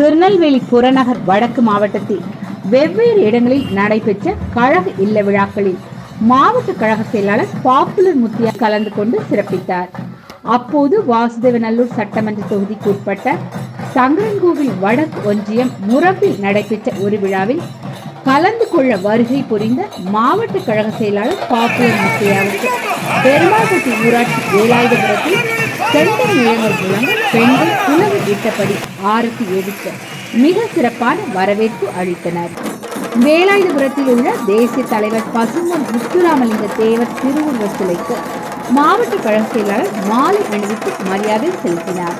திருநெல்வேலி புறநகர் வடக்கு மாவட்டத்தில் வெவ்வேறு இடங்களில் நடைபெற்ற கழக இல்ல விழாக்களில் மாவட்ட கழக செயலாளர் பாப்புலர் முத்தியா கலந்து கொண்டு சிறப்பித்தார். அப்போது வாசுதேவநல்லூர் சட்டமன்ற தொகுதிக்கு உட்பட்ட சங்கரன்கோவில் வடக்கு ஒன்றியம் முரப்பில் நடைபெற்ற ஒரு விழாவில் கலந்து கொள்ள வருகை புரிந்த மாவட்ட கழக செயலாளர் பாப்புலர் முத்தையாவுக்கு பெருமாள்பட்டி ஊராட்சி வேலாயுதபுரத்தில் செந்தன் இளைஞர் பெண்கள் உணவு இட்டபடி ஆரத்தி எடுக்க மிக சிறப்பான வரவேற்பு அளித்தனர். வேலாயுதபுரத்தில் உள்ள தேசிய தலைவர் பசுமன் முத்துராமலிங்க தேவர் திருவுருவ சிலைக்கு மாவட்ட கழக செயலாளர் மாலை அணிவித்து மரியாதை செலுத்தினார்.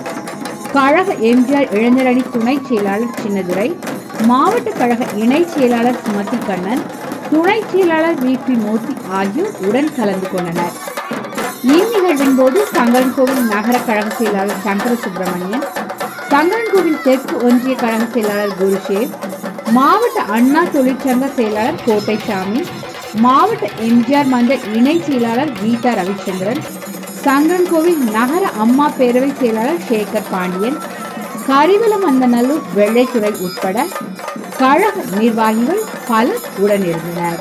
கழக எம்ஜிஆர் இளைஞரணி துணை செயலாளர் சின்னதுரை மாவட்ட கழக இணை செயலாளர் சுமதி கண்ணன் துணை செயலாளர் வி பி மூர்த்தி ஆகியோர் உடன் கலந்து கொண்டனர். இந்நிகழ்வின் போது சங்கரன்கோவில் நகர கழக செயலாளர் சங்கர சுப்பிரமணியன் சங்கரன்கோவில் தெற்கு ஒன்றிய கழக செயலாளர் குருஷேவ் மாவட்ட அண்ணா தொழிற்சங்க செயலாளர் கோட்டைசாமி மாவட்ட எம்ஜிஆர் மன்ற இணை செயலாளர் கீதா ரவிச்சந்திரன் சங்கரன்கோவில் நகர அம்மா பேரவை செயலாளர் சேகர் பாண்டியன் கரிவலமந்தநல்லூர் வெள்ளைத்துறை உட்பட கழக நிர்வாகிகள் பலர் உடனிருந்தனர்.